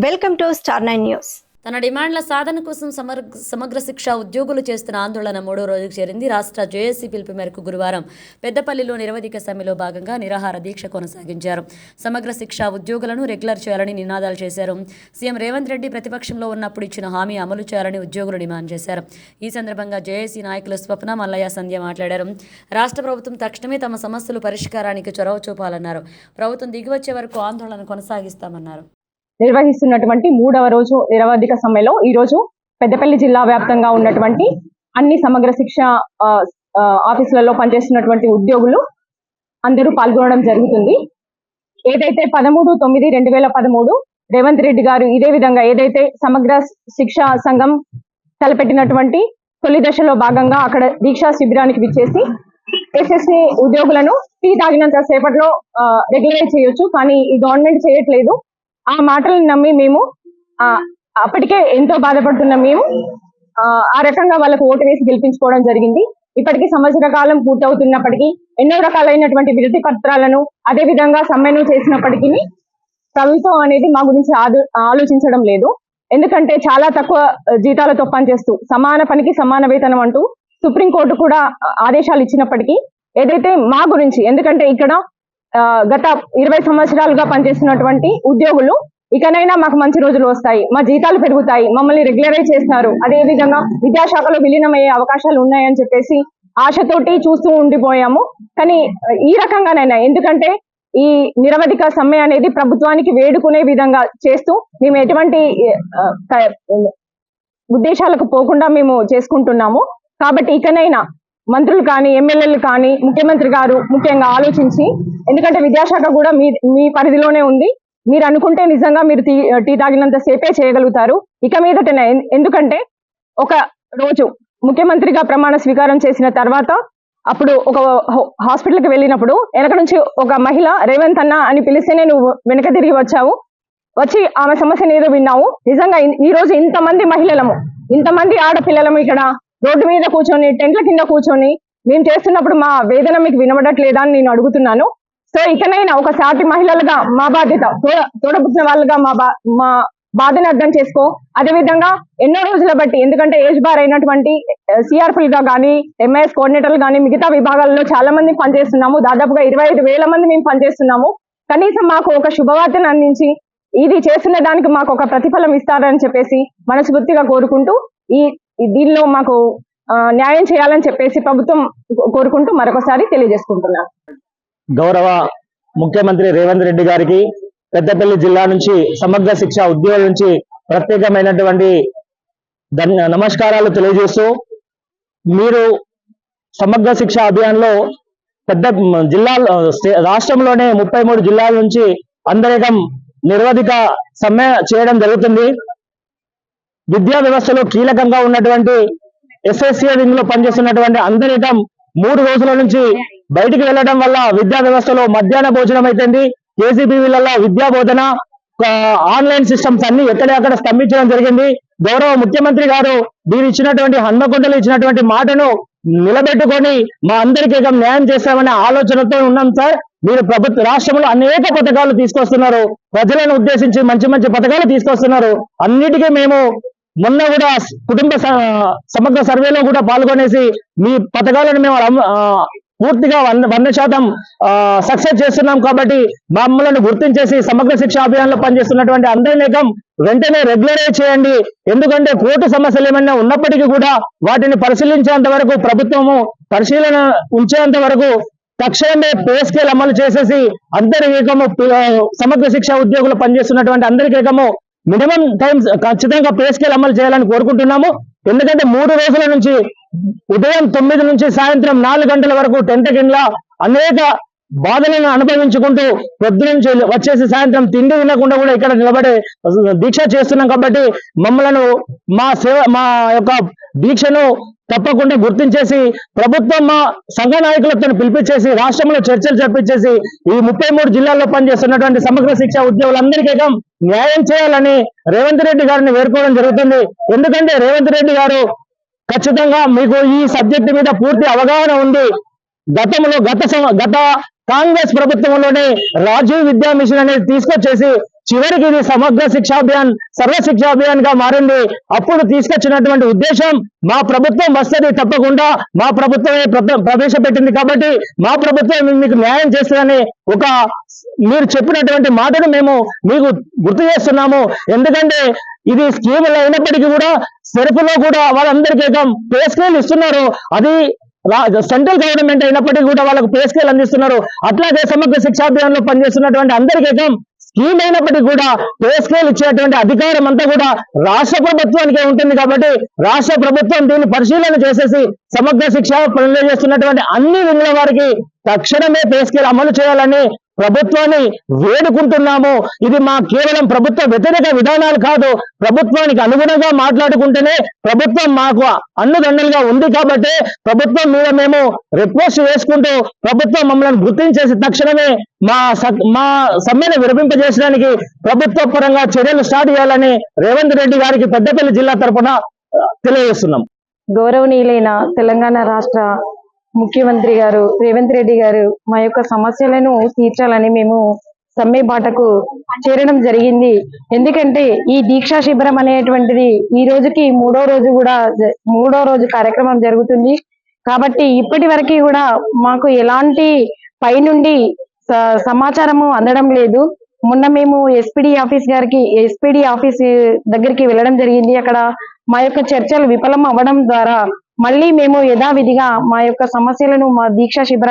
Welcome to star nine news. తన డిమాండ్ల సాధన కోసం సమర్ సమగ్ర శిక్ష ఉద్యోగులు చేస్తున్న ఆందోళన మూడో రోజుకు చేరింది రాష్ట్ర జేఏసీ పిలుపు మేరకు గురువారం పెద్దపల్లిలో నిరవధిక సమ్మెలో భాగంగా నిరాహార దీక్ష కొనసాగించారు. సమగ్ర శిక్ష ఉద్యోగులను రెగ్యులర్ చేయాలని నినాదాలు చేశారు. సీఎం రేవంత్ రెడ్డి ప్రతిపక్షంలో ఉన్నప్పుడు ఇచ్చిన హామీ అమలు చేయాలని ఉద్యోగులు డిమాండ్ చేశారు. ఈ సందర్భంగా జేఏసీ నాయకులు స్వప్న మల్లయ్య సంధ్య మాట్లాడారు. రాష్ట్ర ప్రభుత్వం తక్షణమే తమ సమస్యలు పరిష్కారానికి చొరవ చూపాలన్నారు. ప్రభుత్వం దిగివచ్చే వరకు ఆందోళన కొనసాగిస్తామన్నారు. నిర్వహిస్తున్నటువంటి మూడవ రోజు నిరవధిక సమ్మెలో ఈ రోజు పెద్దపల్లి జిల్లా వ్యాప్తంగా ఉన్నటువంటి అన్ని సమగ్ర శిక్ష ఆ, ఆఫీసులలో పనిచేస్తున్నటువంటి ఉద్యోగులు అందరూ పాల్గొనడం జరుగుతుంది. ఏదైతే పదమూడు తొమ్మిది రెండు వేల పదమూడు రేవంత్ రెడ్డి గారు ఇదే విధంగా ఏదైతే సమగ్ర శిక్షా సంఘం తలపెట్టినటువంటి తొలి దశలో భాగంగా అక్కడ దీక్షా శిబిరానికి విచ్చేసి ఎస్ఎస్సి ఉద్యోగులను టీ తాగినంత సేపట్లో రెగ్యులరైజ్ చేయొచ్చు. కానీ ఈ గవర్నమెంట్ చేయట్లేదు. ఆ మాటలను నమ్మి మేము ఆ, అప్పటికే ఎంతో బాధపడుతున్న మేము ఆ, ఆ రకంగా వాళ్ళకు ఓటు వేసి గెలిపించుకోవడం జరిగింది. ఇప్పటికీ సంవత్సర కాలం పూర్తవుతున్నప్పటికీ ఎన్నో రకాలైనటువంటి విరతి పత్రాలను అదే విధంగా సమ్మెను చేసినప్పటికీ ప్రభుత్వం అనేది మా గురించి ఆలోచించడం లేదు. ఎందుకంటే చాలా తక్కువ జీతాలతో పనిచేస్తూ సమాన పనికి సమాన వేతనం అంటూ సుప్రీంకోర్టు కూడా ఆదేశాలు ఇచ్చినప్పటికీ ఏదైతే మా గురించి ఎందుకంటే ఇక్కడ గత ఇరవై సంవత్సరాలుగా పనిచేస్తున్నటువంటి ఉద్యోగులు ఇకనైనా మాకు మంచి రోజులు వస్తాయి. మా జీతాలు పెరుగుతాయి. మమ్మల్ని రెగ్యులరైజ్ చేస్తారు అదే విధంగా విద్యాశాఖలో విలీనమయ్యే అవకాశాలు ఉన్నాయని చెప్పేసి ఆశతోటి చూస్తూ ఉండిపోయాము. కానీ ఈ రకంగానైనా ఎందుకంటే ఈ నిరవధిక సమ్మె అనేది ప్రభుత్వానికి వేడుకునే విధంగా చేస్తూ మేము ఎటువంటి ఉద్దేశాలకు పోకుండా మేము చేసుకుంటున్నాము. కాబట్టి ఇకనైనా మంత్రులు కానీ ఎమ్మెల్యేలు కానీ ముఖ్యమంత్రి గారు ముఖ్యంగా ఆలోచించి ఎందుకంటే విద్యాశాఖ కూడా మీ మీ పరిధిలోనే ఉంది. మీరు అనుకుంటే నిజంగా మీరు టీ తాగినంత సేపే చేయగలుగుతారు. ఇక మీదటనే ఎందుకంటే ఒక రోజు ముఖ్యమంత్రిగా ప్రమాణ స్వీకారం చేసిన తర్వాత అప్పుడు ఒక హో- హాస్పిటల్కి వెళ్ళినప్పుడు వెనక నుంచి ఒక మహిళ రేవంత్ అన్న అని పిలిస్తేనే నువ్వు వెనక తిరిగి వచ్చావు. వచ్చి ఆమె సమస్యను ఏదో విన్నావు. నిజంగా ఈ రోజు ఇంతమంది మహిళలము ఇంతమంది ఆడపిల్లలము ఇక్కడ రోడ్డు మీద కూర్చొని టెంట్ల కింద కూర్చొని మేము చేస్తున్నప్పుడు మా వేదన మీకు వినబడట్లేదా అని నేను అడుగుతున్నాను. సో ఇకనైనా ఒక సాటి మహిళలుగా మా బాధ్యత తోడ- తోడబుట్టిన వాళ్ళుగా మా బా మా బాధను అర్థం చేసుకో. అదే విధంగా ఎన్నో రోజుల బట్టి ఎందుకంటే ఏజ్ బార్ అయినటువంటి సిఆర్పీలు గా కానీ ఎంఐఎస్ కోఆర్డినేటర్లు కానీ మిగతా విభాగాల్లో చాలా మంది పనిచేస్తున్నాము. దాదాపుగా ఇరవై ఐదు వేల మంది మేము పనిచేస్తున్నాము. కనీసం మాకు ఒక శుభవార్తను అందించి ఇది చేస్తున్న దానికి మాకు ఒక ప్రతిఫలం ఇస్తారని చెప్పేసి మనస్ఫూర్తిగా కోరుకుంటూ ఈ దీనిలో మాకు న్యాయం చేయాలని చెప్పేసి ప్రభుత్వం కోరుకుంటూ మరొకసారి తెలియజేసుకుంటున్నాను గౌరవ ముఖ్యమంత్రి రేవంత్ రెడ్డి గారికి పెద్దపల్లి జిల్లా నుంచి సమగ్ర శిక్ష ఉద్యోగుల నుంచి ప్రత్యేకమైనటువంటి నమస్కారాలు తెలియజేస్తూ మీరు సమగ్ర శిక్ష అభియాన్లో పెద్ద జిల్లాలో జిల్లా రాష్ట్రంలోనే ముప్పై మూడు జిల్లాల నుంచి అందరికం నిర్వధిక సమ్మె చేయడం జరుగుతుంది. విద్యా వ్యవస్థలో కీలకంగా ఉన్నటువంటి ఎస్ఎస్సీ రింగ్లో పనిచేస్తున్నటువంటి అందరిటం మూడు రోజుల నుంచి బయటికి వెళ్ళడం వల్ల విద్యా వ్యవస్థలో మధ్యాహ్న భోజనం అయితుంది. కేసీబీవీలలో విద్యా బోధన ఆన్లైన్ సిస్టమ్స్ అన్ని ఎక్కడెక్కడ స్తంభించడం జరిగింది. గౌరవ ముఖ్యమంత్రి గారు మీరు ఇచ్చినటువంటి హన్మకొండలు ఇచ్చినటువంటి మాటను నిలబెట్టుకొని మా అందరికీ న్యాయం చేస్తామనే ఆలోచనతో ఉన్నాం సార్. మీరు ప్రభుత్వ రాష్ట్రంలో అనేక పథకాలు తీసుకొస్తున్నారు. ప్రజలను ఉద్దేశించి మంచి మంచి పథకాలు తీసుకొస్తున్నారు. అన్నిటికీ మేము మొన్న కూడా కుటుంబ స- సమగ్ర సర్వేలో కూడా పాల్గొనేసి మీ పథకాలను మేము పూర్తిగా వంద వంద శాతం సక్సెస్ చేస్తున్నాం కాబట్టి మమ్మల్ని గుర్తించేసి సమగ్ర శిక్ష అభియాన్లో పనిచేస్తున్నటువంటి అందరినీ ఏకం వెంటనే రెగ్యులరైజ్ చేయండి. ఎందుకంటే కోర్టు సమస్యలు ఏమైనా ఉన్నప్పటికీ కూడా వాటిని పరిశీలించేంత వరకు ప్రభుత్వము పరిశీలన ఉంచేంత వరకు తక్షణమే పే స్కేల్ అమలు చేసేసి అందరి ఏకము సమగ్ర శిక్ష ఉద్యోగులు పనిచేస్తున్నటువంటి అందరికీ ఏకము మినిమం టైమ్స్ ఖచ్చితంగా పే స్కేల్ అమలు చేయాలని కోరుకుంటున్నాము. ఎందుకంటే మూడు రోజుల నుంచి ఉదయం తొమ్మిది నుంచి సాయంత్రం నాలుగు గంటల వరకు టెంట్ కింద అనేక బాధలను అనుభవించుకుంటూ పొద్దునుంచి వచ్చేసి సాయంత్రం తిండి తినకుండా కూడా ఇక్కడ నిలబడి దీక్ష చేస్తున్నాం కాబట్టి మమ్మలను మా సేవ మా యొక్క దీక్షను తప్పకుండా గుర్తించేసి ప్రభుత్వం మా సంఘ నాయకులతో పిలిపించేసి రాష్ట్రంలో చర్చలు జరిపించేసి ఈ ముప్పై మూడు జిల్లాల్లో పనిచేస్తున్నటువంటి సమగ్ర శిక్ష ఉద్యోగులందరికీ న్యాయం చేయాలని రేవంత్ రెడ్డి గారిని వేడుకోవడం జరుగుతుంది. ఎందుకంటే రేవంత్ రెడ్డి గారు ఖచ్చితంగా మీకు ఈ సబ్జెక్టు మీద పూర్తి అవగాహన ఉంది గతంలో గత గత కాంగ్రెస్ ప్రభుత్వంలోనే రాజీవ్ విద్యా మిషన్ అనేది తీసుకొచ్చేసి చివరికి ఇది సమగ్ర శిక్షాభియాన్ సర్వ శిక్షాభియాన్గా మారింది. అప్పుడు తీసుకొచ్చినటువంటి ఉద్దేశం మా ప్రభుత్వం వస్తుంది తప్పకుండా మా ప్రభుత్వమే ప్ర- ప్రవేశపెట్టింది కాబట్టి మా ప్రభుత్వం మీకు న్యాయం చేస్తుందని ఒక మీరు చెప్పినటువంటి మాటను మేము మీకు గుర్తు చేస్తున్నాము. ఎందుకంటే ఇది స్కీములు అయినప్పటికీ కూడా సెరుపులో కూడా వాళ్ళందరికీ పే స్కేల్ ఇస్తున్నారు. అది సెంట్రల్ గవర్నమెంట్ అయినప్పటికీ కూడా వాళ్ళకు పే స్కేల్ అందిస్తున్నారు. అట్లాగే సమగ్ర శిక్షా అభియాన్లో పనిచేస్తున్నటువంటి అందరికీ స్కీమ్ అయినప్పటికీ కూడా పే స్కేల్ ఇచ్చేటువంటి అధికారం అంతా కూడా రాష్ట్ర ప్రభుత్వానికే ఉంటుంది కాబట్టి రాష్ట్ర ప్రభుత్వం దీన్ని పరిశీలన చేసేసి సమగ్ర శిక్ష పనులు చేస్తున్నటువంటి అన్ని వింగుల వారికి తక్షణమే పే స్కేల్ అమలు చేయాలని ప్రభుత్వాన్ని వేడుకుంటున్నాము. ఇది మా కేవలం ప్రభుత్వ వ్యతిరేక విధానాలు కాదు. ప్రభుత్వానికి అనుగుణంగా మాట్లాడుకుంటేనే ప్రభుత్వం మాకు అన్నుదండలుగా ఉంది కాబట్టి ప్రభుత్వం మీద మేము రిక్వెస్ట్ వేసుకుంటూ ప్రభుత్వం మమ్మల్ని గుర్తించేసి తక్షణమే మా మా సమ్మెను విరమింపజేసడానికి ప్రభుత్వ పరంగా చర్యలు స్టార్ట్ చేయాలని రేవంత్ రెడ్డి గారికి పెద్దపల్లి జిల్లా తరఫున తెలియజేస్తున్నాం. గౌరవనీయులైన తెలంగాణ రాష్ట్ర ముఖ్యమంత్రి గారు రేవంత్ రెడ్డి గారు మా యొక్క సమస్యలను తీర్చాలని మేము సమ్మె బాటకు చేరడం జరిగింది. ఎందుకంటే ఈ దీక్షా శిబిరం అనేటువంటిది ఈ రోజుకి మూడో రోజు కూడా మూడో రోజు కార్యక్రమం జరుగుతుంది. కాబట్టి ఇప్పటి వరకు కూడా మాకు ఎలాంటి పైనుండి స- సమాచారము అందడం లేదు. మొన్న మేము ఎస్పిడి ఆఫీస్ గారికి ఎస్పిడి ఆఫీస్ దగ్గరికి వెళ్ళడం జరిగింది. అక్కడ మా యొక్క చర్చలు విఫలం అవ్వడం ద్వారా మళ్ళీ మేము యథావిధిగా మా యొక్క సమస్యలను మా దీక్షా శిబిరాల